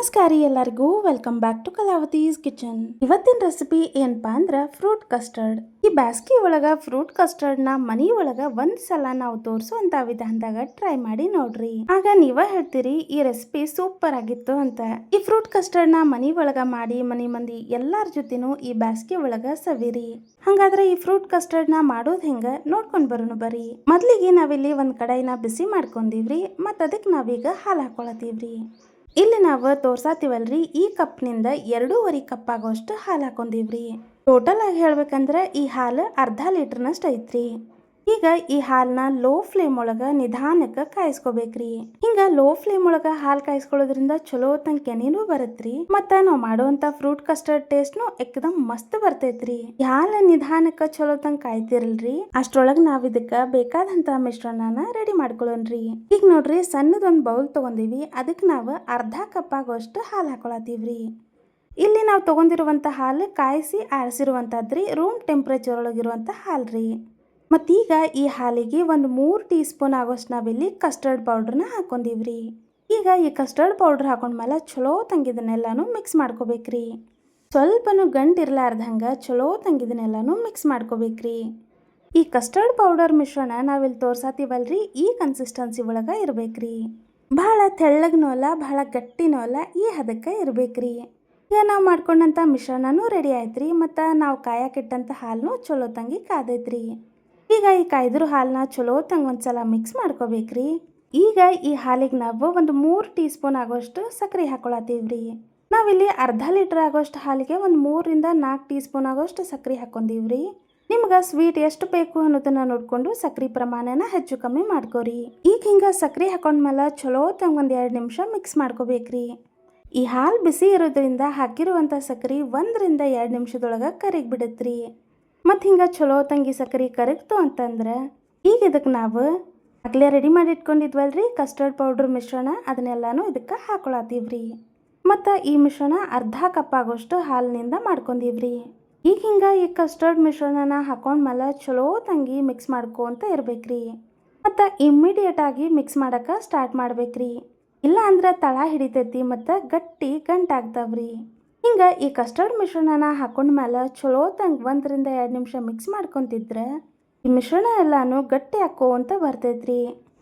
ನಮಸ್ಕಾರ ಎಲ್ಲರಿಗೂ. Welcome back to Kalavati's kitchen ಇವತ್ತಿನ ರೆಸಿಪಿ ಏನಪ್ಪಾ ಅಂದ್ರ ಫ್ರೂಟ್ ಕಸ್ಟರ್ಡ್ ಈ ಬ್ಯಾಸ್ಗಿ ಒಳಗ ಫ್ರೂಟ್ ಕಸ್ಟರ್ಡ್ನ ಮನಿ ಒಳಗ ಒಂದ್ ಸಲ ನಾವು ತೋರಿಸುವಂತ ವಿಧಾನದಾಗ ಟ್ರೈ ಮಾಡಿ ನೋಡ್ರಿ. ಆಗ ನೀವ ಹೇಳ್ತೀರಿ, ಈ ರೆಸಿಪಿ ಸೂಪರ್ ಆಗಿತ್ತು ಅಂತ. ಈ ಫ್ರೂಟ್ ಕಸ್ಟರ್ಡ್ನ ಮನಿ ಒಳಗ ಮಾಡಿ ಮನಿ ಮಂದಿ ಎಲ್ಲಾರ ಜೊತೆನೂ ಈ ಬ್ಯಾಸ್ಗಿ ಒಳಗ ಸವಿರಿ. ಹಂಗಾದ್ರೆ ಈ ಫ್ರೂಟ್ ಕಸ್ಟರ್ಡ್ನ ಮಾಡೋದ್ ಹೆಂಗ ನೋಡ್ಕೊಂಡ್ ಬರೋಣ ಬರ್ರಿ. ಮೊದ್ಲಿಗೆ ನಾವಿಲ್ಲಿ ಒಂದ್ ಕಡಾಯಿನ ಬಿಸಿ ಮಾಡ್ಕೊಂಡಿವ್ರಿ, ಮತ್ತ ಅದಕ್ಕೆ ನಾವೀಗ ಹಾಲು ಹಾಕೊಳತೀವ್ರಿ. ಇಲ್ಲಿ ನಾವು ತೋರ್ಸಾತೀವಲ್ರಿ, ಈ ಕಪ್ನಿಂದ ಎರಡೂವರೆ ಕಪ್ ಆಗೋಷ್ಟು ಹಾಲು ಹಾಕೊಂಡೀವ್ರಿ. ಟೋಟಲ್ ಆಗಿ ಹೇಳ್ಬೇಕಂದ್ರೆ ಈ ಹಾಲು ಅರ್ಧ ಲೀಟರ್ನಷ್ಟು ಐತ್ರಿ. ಈಗ ಈ ಹಾಲನ್ನ ಲೋ ಫ್ಲೇಮ್ ಒಳಗ ನಿಧಾನಕ್ಕ ಕಾಯಿಸ್ಕೋಬೇಕ್ರಿ. ಹಿಂಗ ಲೋ ಫ್ಲೇಮ್ ಒಳಗ ಹಾಲ್ ಕಾಯಿಸ್ಕೊಳ್ಳೋದ್ರಿಂದ ಚಲೋ ಕೆನಿನೂ ಬರತ್ರಿ. ಮತ್ತ ನಾವ್ ಮಾಡುವಂತ ಫ್ರೂಟ್ ಕಸ್ಟರ್ಡ್ ಟೇಸ್ಟ್ನು ಎಕ್ದಮ್ ಮಸ್ತ್ ಬರ್ತೈತ್ರಿ. ಹಾಲ್ ಹಾಲ ನಿಧಾನಕ್ಕ ಚಲೋ ತಂಗ ಕಾಯ್ತಿರಲ್ರಿ. ಅಷ್ಟ್ರೊಳಗ ನಾವ್ ಇದಕ್ಕ ಬೇಕಾದಂತ ಮಿಶ್ರಣನ ರೆಡಿ ಮಾಡ್ಕೊಳ್ಳೋಣ್ರಿ ಈಗ ನೋಡ್ರಿ ಸಣ್ಣದೊಂದು ಬೌಲ್ ತಗೊಂಡಿವಿ. ಅದಕ್ಕೆ ನಾವು ಅರ್ಧ ಕಪ್ ಆಗೋಷ್ಟು ಹಾಲು ಹಾಕೊಳತೀವ್ರಿ ಇಲ್ಲಿ ನಾವು ತಗೊಂಡಿರುವಂತ ಹಾಲು ಕಾಯಿಸಿ ಆರಿಸಿರುವಂತದ್ರಿ. Room temperature ಒಳಗಿರುವಂತ ಹಾಲ್ರಿ. ಮತ್ತೀಗ ಈ ಹಾಲಿಗೆ ಒಂದು ಮೂರು ಟೀ ಸ್ಪೂನ್ ಆಗೋಷ್ಟು ನಾವಿಲ್ಲಿ ಕಸ್ಟರ್ಡ್ ಪೌಡ್ರನ್ನ ಹಾಕೊಂಡಿವ್ರಿ ಈಗ ಈ ಕಸ್ಟರ್ಡ್ ಪೌಡ್ರ್ ಹಾಕೊಂಡ್ಮೇಲೆ ಚಲೋ ತಂಗಿದನ್ನೆಲ್ಲಾನು ಮಿಕ್ಸ್ ಮಾಡ್ಕೋಬೇಕ್ರಿ. ಸ್ವಲ್ಪನೂ ಗಂಟು ಇರಲಾರ್ದಂಗೆ ಚಲೋ ತಂಗಿದನ್ನೆಲ್ಲಾನು ಮಿಕ್ಸ್ ಮಾಡ್ಕೋಬೇಕ್ರಿ. ಈ ಕಸ್ಟರ್ಡ್ ಪೌಡರ್ ಮಿಶ್ರಣ ನಾವಿಲ್ಲಿ ತೋರ್ಸಾತೀವಲ್ರಿ, ಈ ಕನ್ಸಿಸ್ಟೆನ್ಸಿ ಒಳಗೆ ಇರ್ಬೇಕ್ರಿ. ಭಾಳ ತೆಳ್ಳಗ ಅಲ್ಲ ಭಾಳ ಗಟ್ಟಿನೂ ಅಲ್ಲ ಈ ಹದಕ್ಕೆ ಇರ್ಬೇಕ್ರಿ. ಈಗ ನಾವು ಮಾಡ್ಕೊಂಡಂಥ ಮಿಶ್ರಣನೂ ರೆಡಿ ಆಯ್ತು ರೀ ಮತ್ತು ನಾವು ಕಾಯಕ್ಕಿಟ್ಟಂಥ ಹಾಲನ್ನು ಚಲೋ ತಂಗಿ ಕಾದೈತ್ರಿ. ಈಗ ಈ ಕಾಯ್ದಿರೋ ಹಾಲನ್ನ ಚಲೋ ತಂಗ ಒಂದ್ಸಲ ಮಿಕ್ಸ್ ಮಾಡ್ಕೋಬೇಕ್ರಿ. ಈಗ ಈ ಹಾಲಿಗೆ ನಾವು ಒಂದು ಮೂರು ಟೀ ಸ್ಪೂನ್ ಆಗೋಷ್ಟು ಸಕ್ಕರೆ ಹಾಕೊಳತ್ತೀವ್ರಿ. ನಾವಿಲ್ಲಿ ಅರ್ಧ ಲೀಟರ್ ಆಗೋಷ್ಟು ಹಾಲಿಗೆ ಒಂದು ಮೂರರಿಂದ ನಾಲ್ಕು ಟೀ ಸ್ಪೂನ್ ಆಗೋಷ್ಟು ಸಕ್ಕರೆ ರೀ ನಿಮ್ಗೆ ಸ್ವೀಟ್ ಎಷ್ಟು ಬೇಕು ಅನ್ನೋದನ್ನ ನೋಡಿಕೊಂಡು ಸಕ್ಕರೆ ಪ್ರಮಾಣನ ಹೆಚ್ಚು ಕಮ್ಮಿ ಮಾಡ್ಕೋರಿ. ಈಗ ಹಿಂಗೆ ಸಕ್ಕರೆ ಹಾಕೊಂಡ್ಮೇಲೆ ಚಲೋ ತಂಗ ಒಂದು ಎರಡು ನಿಮಿಷ ಮಿಕ್ಸ್ ಮಾಡ್ಕೋಬೇಕ್ರಿ. ಈ ಹಾಲು ಬಿಸಿ ಇರೋದ್ರಿಂದ ಹಾಕಿರುವಂಥ ಸಕ್ಕರೆ ಒಂದರಿಂದ ಎರಡು ನಿಮಿಷದೊಳಗೆ ಕರಿಗ್ ಬಿಡತ್ರಿ. ಮತ್ತು ಹಿಂಗೆ ಚಲೋ ತಂಗಿ ಸಕ್ಕರೆ ಕರಗ್ತು ಅಂತಂದ್ರೆ, ಈಗ ಇದಕ್ಕೆ ನಾವು ಆಗಲೇ ರೆಡಿ ಮಾಡಿ ಇಟ್ಕೊಂಡಿದ್ವಲ್ಲ ರೀ ಕಸ್ಟರ್ಡ್ ಪೌಡ್ರ್ ಮಿಶ್ರಣ ಅದನ್ನೆಲ್ಲಾನು ಇದಕ್ಕೆ ಹಾಕೊಳತ್ತೀವ್ರಿ ಮತ್ತು ಈ ಮಿಶ್ರಣ ಅರ್ಧ ಕಪ್ ಆಗೋಷ್ಟು ಹಾಲಿನಿಂದ ಮಾಡ್ಕೊಂಡಿವ್ರಿ. ಈಗ ಹಿಂಗೆ ಈ ಕಸ್ಟರ್ಡ್ ಮಿಶ್ರಣನ ಹಾಕೊಂಡ್ಮೇಲೆ ಚಲೋ ತಂಗಿ ಮಿಕ್ಸ್ ಮಾಡ್ಕೊಂತ ಇರ್ಬೇಕ್ರಿ. ಮತ್ತು ಇಮ್ಮಿಡಿಯೇಟ್ ಆಗಿ ಮಿಕ್ಸ್ ಮಾಡಕ್ಕೆ ಸ್ಟಾರ್ಟ್ ಮಾಡ್ಬೇಕ್ರಿ. ಇಲ್ಲ ಅಂದ್ರೆ ತಳ ಹಿಡಿತೈತಿ ಮತ್ತು ಗಟ್ಟಿ ಗಂಟಾಗ್ತಾವ್ರಿ. ಹಿಂಗೆ ಈ ಕಸ್ಟರ್ಡ್ ಮಿಶ್ರಣನ ಹಾಕೊಂಡ ಮೇಲೆ ಚಲೋ ತಂಗ ಒಂದರಿಂದ ಎರಡು ನಿಮಿಷ ಮಿಕ್ಸ್ ಮಾಡ್ಕೊತಿದ್ರೆ ಈ ಮಿಶ್ರಣ ಎಲ್ಲಾನು ಗಟ್ಟಿ ಹಾಕೋಂತ ಬರ್ತೈತ್ರಿ.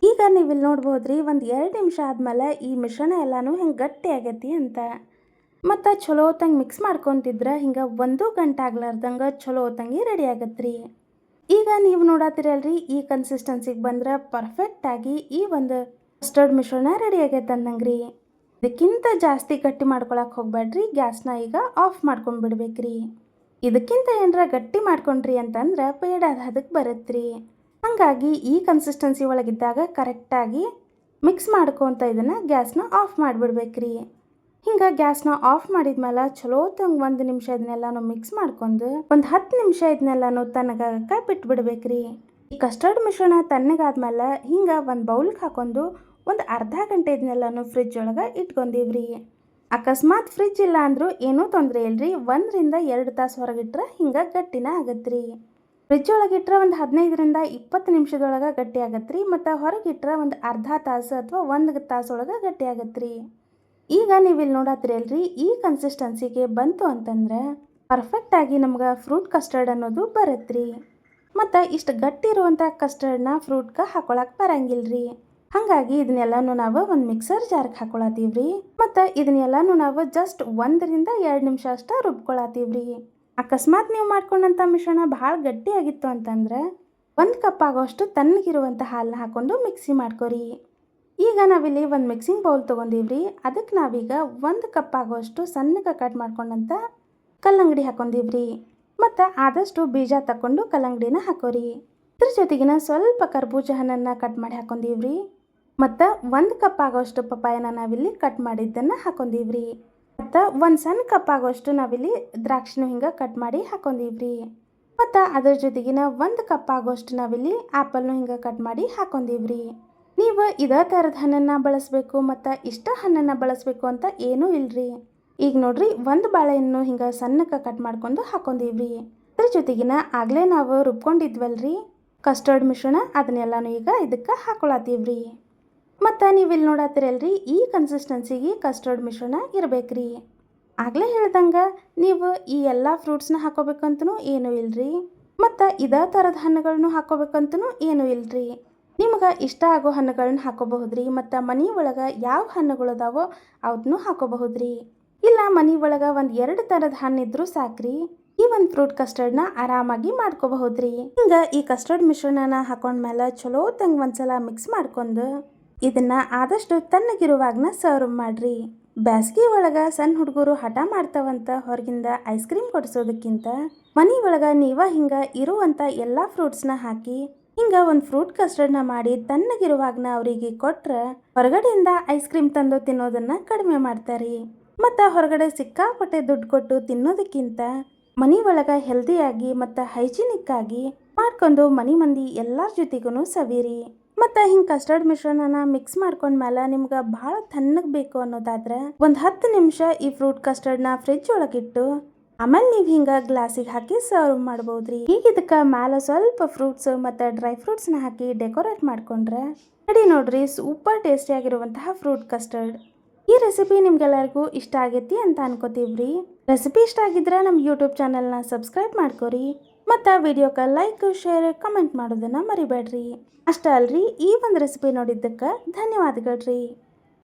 ಈಗ ನೀವು ಇಲ್ಲಿ ನೋಡ್ಬೋದ್ರಿ ಒಂದು ಎರಡು ನಿಮಿಷ ಆದ್ಮೇಲೆ ಈ ಮಿಶ್ರಣ ಎಲ್ಲಾನು ಹಿಂಗೆ ಗಟ್ಟಿ ಆಗೈತಿ ಅಂತ. ಮತ್ತು ಚಲೋ ತಂಗ ಮಿಕ್ಸ್ ಮಾಡ್ಕೊತಿದ್ರೆ ಹಿಂಗೆ ಒಂದು ಗಂಟೆ ಆಗ್ಲಾರ್ದಂಗೆ ಚಲೋ ತಂಗಿ ರೆಡಿ ಆಗತ್ರಿ. ಈಗ ನೀವು ನೋಡತ್ತೀರಲ್ರಿ ಈ ಕನ್ಸಿಸ್ಟೆನ್ಸಿಗೆ ಬಂದ್ರೆ ಪರ್ಫೆಕ್ಟಾಗಿ ಈ ಒಂದು ಕಸ್ಟರ್ಡ್ ಮಿಶ್ರಣ ರೆಡಿ ಆಗೈತೆ ಅಂದಂಗ್ರಿ ಇದಕ್ಕಿಂತ ಜಾಸ್ತಿ ಗಟ್ಟಿ ಮಾಡ್ಕೊಳಕ್ಕೆ ಹೋಗ್ಬೇಡ್ರಿ, ಗ್ಯಾಸ್ನ ಈಗ ಆಫ್ ಮಾಡ್ಕೊಂಡು ಬಿಡ್ಬೇಕ್ರಿ. ಇದಕ್ಕಿಂತ ಏನರ ಗಟ್ಟಿ ಮಾಡ್ಕೊಂಡ್ರಿ ಅಂತಂದ್ರೆ ಪೇಡಾದ ಅದಕ್ಕೆ ಬರುತ್ತೆ ಹಾಗಾಗಿ ಈ ಕನ್ಸಿಸ್ಟೆನ್ಸಿ ಒಳಗಿದ್ದಾಗ ಕರೆಕ್ಟಾಗಿ ಮಿಕ್ಸ್ ಮಾಡ್ಕೊತ ಇದನ್ನು ಗ್ಯಾಸ್ನ ಆಫ್ ಮಾಡಿಬಿಡ್ಬೇಕ್ರಿ. ಹಿಂಗೆ ಗ್ಯಾಸ್ನ ಆಫ್ ಮಾಡಿದ್ಮೇಲೆ ಚಲೋ ತಂಗ ಒಂದು ನಿಮಿಷ ಇದನ್ನೆಲ್ಲನೂ ಮಿಕ್ಸ್ ಮಾಡ್ಕೊಂಡು ಒಂದು ಹತ್ತು ನಿಮಿಷ ಇದನ್ನೆಲ್ಲನೂ ತಣ್ಣಗಾಗಕ್ಕೆ ಬಿಟ್ಬಿಡ್ಬೇಕ್ರಿ. ಈ ಕಸ್ಟರ್ಡ್ ಮಿಶ್ರಣ ತಣ್ಣಗಾದ್ಮೇಲೆ ಹಿಂಗೆ ಒಂದು ಬೌಲ್ಗೆ ಹಾಕೊಂಡು ಒಂದು ಅರ್ಧ ಗಂಟೆ ಇದನ್ನೆಲ್ಲನೂ ಫ್ರಿಜ್ ಒಳಗೆ ಇಟ್ಕೊಂಡೀವ್ರಿ ಅಕಸ್ಮಾತ್ ಫ್ರಿಜ್ ಇಲ್ಲ ಅಂದರೂ ಏನೂ ತೊಂದರೆ ಇಲ್ರಿ, ಒಂದರಿಂದ ಎರಡು ತಾಸು ಹೊರಗಿಟ್ರೆ ಹಿಂಗೆ ಗಟ್ಟಿನ ಆಗತ್ರಿ. ಫ್ರಿಜ್ ಒಳಗಿಟ್ರೆ ಒಂದು ಹದಿನೈದರಿಂದ ಇಪ್ಪತ್ತು ನಿಮಿಷದೊಳಗೆ ಗಟ್ಟಿ ಆಗತ್ರಿ, ಮತ್ತು ಹೊರಗಿಟ್ರೆ ಒಂದು ಅರ್ಧ ತಾಸು ಅಥವಾ ಒಂದು ತಾಸೊಳಗೆ ಗಟ್ಟಿ ಆಗತ್ರಿ. ಈಗ ನೀವು ಇಲ್ಲಿ ನೋಡತ್ರಿ ಅಲ್ರಿ ಈ ಕನ್ಸಿಸ್ಟೆನ್ಸಿಗೆ ಬಂತು ಅಂತಂದ್ರೆ ಪರ್ಫೆಕ್ಟಾಗಿ ನಮ್ಗೆ ಫ್ರೂಟ್ ಕಸ್ಟರ್ಡ್ ಅನ್ನೋದು ಬರತ್ರಿ. ಮತ್ತು ಇಷ್ಟು ಗಟ್ಟಿ ಇರುವಂಥ ಕಸ್ಟರ್ಡ್ನ ಫ್ರೂಟ್ಗೆ ಹಾಕೊಳಕ್ಕೆ ರೀ ಹಾಗಾಗಿ ಇದನ್ನೆಲ್ಲನೂ ನಾವು ಒಂದು ಮಿಕ್ಸರ್ ಜಾರ್ಗೆ ರೀ ಮತ್ತು ಇದನ್ನೆಲ್ಲನೂ ನಾವು ಜಸ್ಟ್ ಒಂದರಿಂದ ಎರಡು ನಿಮಿಷ ಅಷ್ಟೇ ರುಬ್ಕೊಳತ್ತೀವ್ರಿ ಅಕಸ್ಮಾತ್ ನೀವು ಮಾಡ್ಕೊಂಡಂಥ ಮಿಶ್ರಣ ಭಾಳ ಗಟ್ಟಿ ಆಗಿತ್ತು ಅಂತಂದ್ರೆ ಒಂದು ಕಪ್ ಆಗೋಷ್ಟು ತಣ್ಣಗಿರುವಂಥ ಹಾಲನ್ನ ಹಾಕ್ಕೊಂಡು ಮಿಕ್ಸಿ ಮಾಡ್ಕೊರಿ. ಈಗ ನಾವಿಲ್ಲಿ ಒಂದು ಮಿಕ್ಸಿಂಗ್ ಬೌಲ್ ತೊಗೊಂಡಿವ್ರಿ. ಅದಕ್ಕೆ ನಾವೀಗ ಒಂದು ಕಪ್ ಆಗೋಷ್ಟು ಸಣ್ಣಗೆ ಕಟ್ ಮಾಡ್ಕೊಂಡಂಥ ಕಲ್ಲಂಗಡಿ ಹಾಕೊಂಡೀವ್ರಿ. ಮತ್ತು ಆದಷ್ಟು ಬೀಜ ತಗೊಂಡು ಕಲ್ಲಂಗಡಿನ ಹಾಕೋರಿ. ಇದ್ರ ಜೊತೆಗಿನ ಸ್ವಲ್ಪ ಕರ್ಬೂಜ ಹಣ್ಣನ್ನು ಕಟ್ ಮಾಡಿ ಹಾಕೊಂಡಿವ್ರಿ. ಮತ್ತು ಒಂದು ಕಪ್ ಆಗೋಷ್ಟು ಪಪ್ಪಾಯನ ನಾವಿಲ್ಲಿ ಕಟ್ ಮಾಡಿದ್ದನ್ನು ಹಾಕೊಂಡೀವ್ರಿ. ಮತ್ತು ಒಂದು ಸಣ್ಣ ಕಪ್ ಆಗೋಷ್ಟು ನಾವಿಲ್ಲಿ ದ್ರಾಕ್ಷಿನ ಹಿಂಗೆ ಕಟ್ ಮಾಡಿ ಹಾಕೊಂಡಿವ್ರಿ. ಮತ್ತು ಅದ್ರ ಜೊತೆಗಿನ ಒಂದು ಕಪ್ ಆಗೋಷ್ಟು ನಾವಿಲ್ಲಿ ಆ್ಯಪಲ್ನು ಹಿಂಗೆ ಕಟ್ ಮಾಡಿ ಹಾಕೊಂದೀವ್ರಿ ನೀವು ಇದೇ ಥರದ ಹಣ್ಣನ್ನು ಬಳಸಬೇಕು ಮತ್ತು ಇಷ್ಟ ಹಣ್ಣನ್ನು ಬಳಸಬೇಕು ಅಂತ ಏನೂ ಇಲ್ರಿ. ಈಗ ನೋಡ್ರಿ, ಒಂದು ಬಾಳೆಹಣ್ಣು ಹಿಂಗೆ ಸಣ್ಣಕ್ಕೆ ಕಟ್ ಮಾಡ್ಕೊಂಡು ಹಾಕೊಂಡಿವ್ರಿ. ಅದ್ರ ಜೊತೆಗಿನ ಆಗಲೇ ನಾವು ರುಬ್ಕೊಂಡಿದ್ವಲ್ರಿ. ಕಸ್ಟರ್ಡ್ ಮಿಶ್ರಣ ಅದನ್ನೆಲ್ಲನೂ ಈಗ ಇದಕ್ಕೆ ಹಾಕೊಳತ್ತೀವ್ರಿ. ಮತ್ತು ನೀವು ಇಲ್ಲಿ ನೋಡತ್ತೀರಲ್ರಿ ಈ ಕನ್ಸಿಸ್ಟೆನ್ಸಿಗೆ ಕಸ್ಟರ್ಡ್ ಮಿಶ್ರಣ ಇರಬೇಕ್ರಿ. ಆಗಲೇ ಹೇಳ್ದಂಗೆ ನೀವು ಈ ಎಲ್ಲ ಫ್ರೂಟ್ಸ್ನ ಹಾಕೋಬೇಕಂತನೂ ಏನೂ ಇಲ್ರಿ. ಮತ್ತು ಇದೇ ಥರದ ಹಣ್ಣುಗಳನ್ನು ಹಾಕೋಬೇಕಂತನೂ ಏನೂ ಇಲ್ರಿ. ನಿಮ್ಗೆ ಇಷ್ಟ ಆಗೋ ಹಣ್ಣುಗಳನ್ನ ಹಾಕೋಬಹುದ್ರಿ, ಮತ್ತು ಮನೆ ಒಳಗೆ ಯಾವ ಹಣ್ಣುಗಳು ಅದಾವೋ ಅವನ್ನೂ ಹಾಕೋಬಹುದ್ರಿ. ಮನೆ ಒಳಗೆ ಒಂದು ಎರಡು ಥರದ ಹಣ್ಣಿದ್ರೂ ಸಾಕ್ರಿ. ಈ ಒಂದು ಫ್ರೂಟ್ ಕಸ್ಟರ್ಡ್ನ ಆರಾಮಾಗಿ ಮಾಡ್ಕೋಬಹುದ್ರಿ. ಹಿಂಗೆ ಈ ಕಸ್ಟರ್ಡ್ ಮಿಶ್ರಣನ ಹಾಕೊಂಡ್ಮೇಲೆ ಚಲೋ ತಂಗ ಒಂದ್ಸಲ ಮಿಕ್ಸ್ ಮಾಡ್ಕೊಂಡು ಇದನ್ನ ಆದಷ್ಟು ತಣ್ಣಗಿರುವಾಗನ ಸರ್ವ್ ಮಾಡ್ರಿ. ಬ್ಯಾಸ್ಗಿ ಒಳಗ ಸಣ್ಣ ಹುಡುಗರು ಹಠ ಮಾಡ್ತಾವಂತ ಹೊರಗಿಂದ ಐಸ್ ಕ್ರೀಮ್ ಕೊಡಿಸೋದಕ್ಕಿಂತ ಮನೆ ಒಳಗೆ ನೀವ ಹಿಂಗ ಇರುವಂತ ಎಲ್ಲಾ ಫ್ರೂಟ್ಸ್ನ ಹಾಕಿ ಹಿಂಗ ಒಂದು ಫ್ರೂಟ್ ಕಸ್ಟರ್ಡ್ನ ಮಾಡಿ ತಣ್ಣಗಿರುವಾಗನ ಅವರಿಗೆ ಕೊಟ್ರೆ ಹೊರಗಡೆಯಿಂದ ಐಸ್ ಕ್ರೀಮ್ ತಂದು ತಿನ್ನೋದನ್ನ ಕಡಿಮೆ ಮಾಡ್ತಾರಿ. ಮತ್ತು ಹೊರಗಡೆ ಸಿಕ್ಕಾಪಟ್ಟೆ ದುಡ್ಡು ಕೊಟ್ಟು ತಿನ್ನೋದಕ್ಕಿಂತ ಮನೆ ಒಳಗೆ ಹೆಲ್ದಿಯಾಗಿ ಮತ್ತು ಹೈಜಿನಿಕ್ ಆಗಿ ಮಾಡ್ಕೊಂಡು ಮನಿ ಮಂದಿ ಎಲ್ಲರ ಜೊತೆಗೂ ಸವಿರಿ. ಮತ್ತು ಹಿಂಗೆ ಕಸ್ಟರ್ಡ್ ಮಿಶ್ರಣನ ಮಿಕ್ಸ್ ಮಾಡ್ಕೊಂಡ್ಮೇಲೆ ನಿಮ್ಗೆ ಭಾಳ ತಣ್ಣಗೆ ಬೇಕು ಅನ್ನೋದಾದ್ರೆ ಒಂದು ಹತ್ತು ನಿಮಿಷ ಈ ಫ್ರೂಟ್ ಕಸ್ಟರ್ಡ್ನ ಫ್ರಿಜ್ ಒಳಗಿಟ್ಟು ಆಮೇಲೆ ನೀವು ಹಿಂಗೆ ಗ್ಲಾಸಿಗೆ ಹಾಕಿ ಸರ್ವ್ ಮಾಡ್ಬೋದ್ರಿ. ಈಗ ಇದಕ್ಕೆ ಮೇಲೆ ಸ್ವಲ್ಪ ಫ್ರೂಟ್ಸ್ ಮತ್ತು ಡ್ರೈ ಫ್ರೂಟ್ಸ್ನ ಹಾಕಿ ಡೆಕೋರೇಟ್ ಮಾಡ್ಕೊಂಡ್ರೆ ರೆಡಿ ನೋಡ್ರಿ ಸೂಪರ್ ಟೇಸ್ಟಿಯಾಗಿರುವಂತಹ ಫ್ರೂಟ್ ಕಸ್ಟರ್ಡ್ ಈ ರೆಸಿಪಿ ನಿಮ್ಗೆಲ್ಲರಿಗೂ ಇಷ್ಟ ಆಗೈತಿ ಅಂತ ಅನ್ಕೋತೀವ್ರಿ. ರೆಸಿಪಿ ಇಷ್ಟ ಆಗಿದ್ರೆ ನಮ್ಮ ಯೂಟ್ಯೂಬ್ ಚಾನಲ್ನ ಸಬ್ಸ್ಕ್ರೈಬ್ ಮಾಡ್ಕೊರಿ. ಮತ್ತು ವಿಡಿಯೋಕ್ಕೆ ಲೈಕ್ ಶೇರ್ ಕಮೆಂಟ್ ಮಾಡೋದನ್ನು ಮರಿಬೇಡ್ರಿ. ಅಷ್ಟೇ ಅಲ್ರಿ ಈ ಒಂದು ರೆಸಿಪಿ ನೋಡಿದ್ದಕ್ಕೆ ಧನ್ಯವಾದಗಳ್ರಿ.